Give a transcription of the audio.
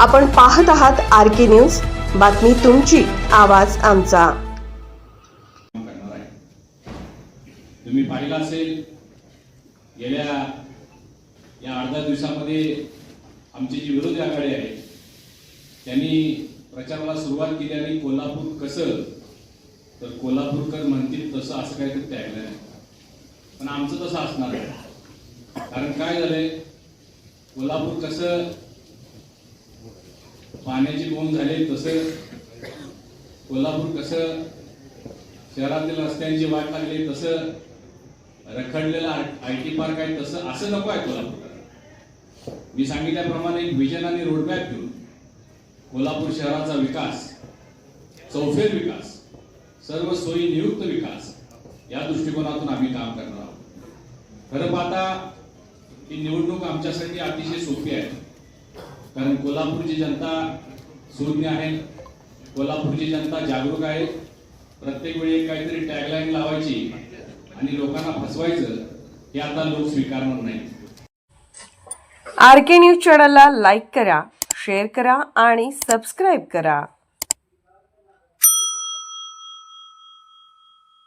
आपण पाहत आहात आर के न्यूज. बातमी तुमची आवाज आमचा. करणार आहे तुम्ही पाहिलं असेल गेल्या या अर्ध्या दिवसामध्ये आमची जी विरोधी आघाडी आहे त्यांनी प्रचाराला सुरुवात केली आणि कोल्हापूर कसं तर कोल्हापूरकर म्हणतील तसं असं काहीतरी टॅगलं नाही. पण आमचं तसं असणार आहे कारण काय झालंय कोल्हापूर कसं पाण्याची बोंब झाली तसं कोल्हापूर कसं शहरातील रस्त्यांची वाट लागली तसं रखडलेलं आय टी पार्क आहे तसं असं नको आहे कोल्हापूर. मी सांगितल्याप्रमाणे एक विजन आणि रोडमॅप घेऊन कोल्हापूर शहराचा विकास चौफेर विकास सर्व सोयी नियुक्त विकास या दृष्टिकोनातून आम्ही काम करणार आहोत. खरं पाहता ही निवडणूक आमच्यासाठी अतिशय सोपी आहे. कारण कोल्हापूरची जनता सुज्ञ आहे. कोल्हापूरची जनता जागरूक आहे. प्रत्येक वेळी एक काहीतरी टॅगलाईन लावायची आणि लोकांना फसवायचं हे आता लोक स्वीकारणार नाही आर के न्यूज चॅनलला लाईक करा शेअर करा आणि सबस्क्राईब करा.